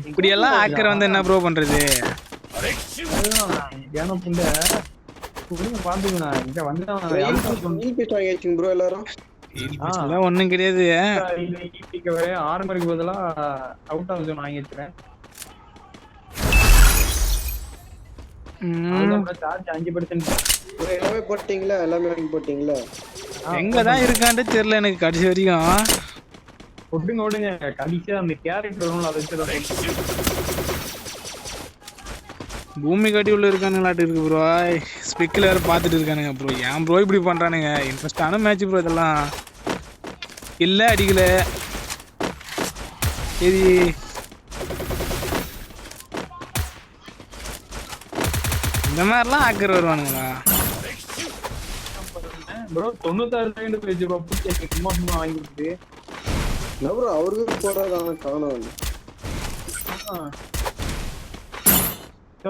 இப்படி எல்லாம் ஆக்கர் வந்து என்ன ப்ரோ பண்றது? ஏன்னா புண்ட புரியுங்க பாத்துக்கண்ணா இங்க வச்சுங்க ப்ரோ எல்லாரும் இதெல்லாம் ஒண்ணும் கிடையாது. ஆர்மருக்கு பதிலா அவுட் ஆஃப் ஜோன் வாங்கி ம், சார்ஜ் அஞ்சு பர்சன்ட் ப்ரோ எல்லாமே போட்டீங்களா எல்லாமே வாங்கி போட்டீங்களா எங்கதான் இருக்கான்ட்டு தெரியல எனக்கு கடைசி வரைக்கும். கேரக்டர் வரும்ல அதை வச்சு அதை பூமி கட்டி உள்ள இருக்கானுங்களாட்டு இருக்கு ப்ரோ ஸ்பிக்கில் வேற பார்த்துட்டு இருக்கானுங்க ப்ரோ ஏன் ப்ரோ இப்படி பண்றானுங்க? இன்ட்ரெஸ்டான மேட்ச் ப்ரோ இதெல்லாம். இல்ல அடிக்கல. சரி. இந்த மாதிரிலாம் ஆக்கர் வருவானுங்களா? ப்ரோ தொண்ணூத்தாறு செகண்ட் பேஜ் ப்ரோ சும்மா சும்மா வாங்கி கொடுத்து. என்ன ப்ரோ அவருக்கு போடுறதான காணும்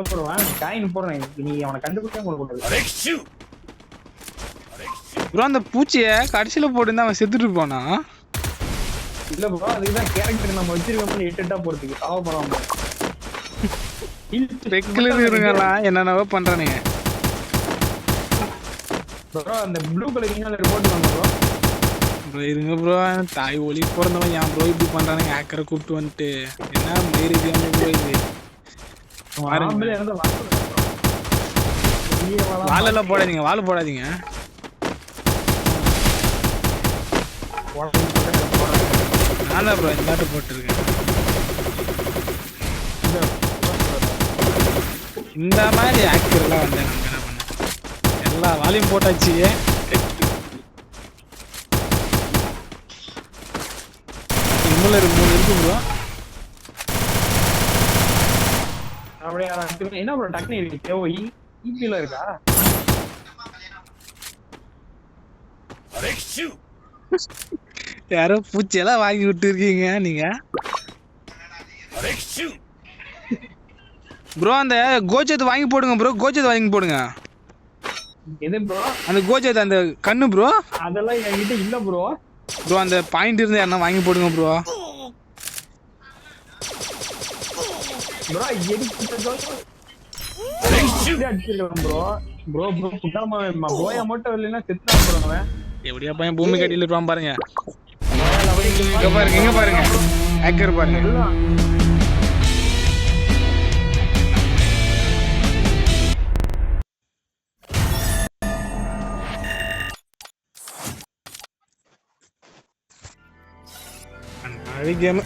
ப்ரோ காயின் போடுறேன். நீ அவனை கண்டுபிடிச்சா உங்களுக்கு போடுறது ப்ரோ அந்த பூச்சியை கடைசியில் போட்டு அவன் செத்துட்டு போனா? இல்ல ப்ரோ அதுக்குதான் கேரக்டர் நம்ம வச்சிருக்கோம் எட்டு எட்டா போறதுக்கு சாவப்படாம ஸ்பெக்கில் இருங்கலாம் என்னென்னவோ பண்றானுங்க. ப்ரோ அந்த ப்ளூ கலர் ரிப்போர்ட் பண்ண ப்ரோ ப்ரோ இருங்க ப்ரோ தாய் ஒளி பிறந்தவன் ஏன் ப்ரோ இப்படி பண்றானுங்க? ஆக்கரை கூப்பிட்டு வந்துட்டு. என்ன மயிறு ப்ரோ இது. வாழெல்லாம் போடாதீங்க வாழை போடாதீங்க போடாதீங்க, போடாதீங்க, போடாதீங்க. நான் தான் ப்ரோ இந்த போட்டிருக்கேன். இந்த மாதிரி ஆக்டர்லாம் வந்து நம்ம என்ன பண்ண? எல்லா வாழையும் போட்டாச்சு இன்னும் இருக்கு மூணு இருக்கு ப்ரோ அப்படியே என்ன ப்ரோ டக்குனு இருக்கு? ஓ ஈபில இருக்கா? யாரோ பூச்சியெல்லாம் வாங்கி விட்டு இருக்கீங்க நீங்க? ப்ரோ அந்த கோச்சத்தை வாங்கி போடுங்க ப்ரோ கோச்சத்தை வாங்கி போடுங்க. எது ப்ரோ அந்த கோச்சத்தை அந்த கண்ணு ப்ரோ அதெல்லாம் என்கிட்ட இல்ல ப்ரோ ப்ரோ அந்த பாயிண்ட் இருந்து யாருன்னா வாங்கி போடுங்க ப்ரோ ப்ரோ அடிச்சிருக்கேன் ப்ரோ ப்ரோ ப்ரோ புட்டாம போயா மட்டும் இல்லைன்னா செத்துறான் ப்ரோ அவன். எப்படியா பையன் பூமி கட்டியில் இருப்பான் பாருங்க. இங்க பாருங்க இங்க பாருங்க. ஹேக்கர் பாருங்க. கேம்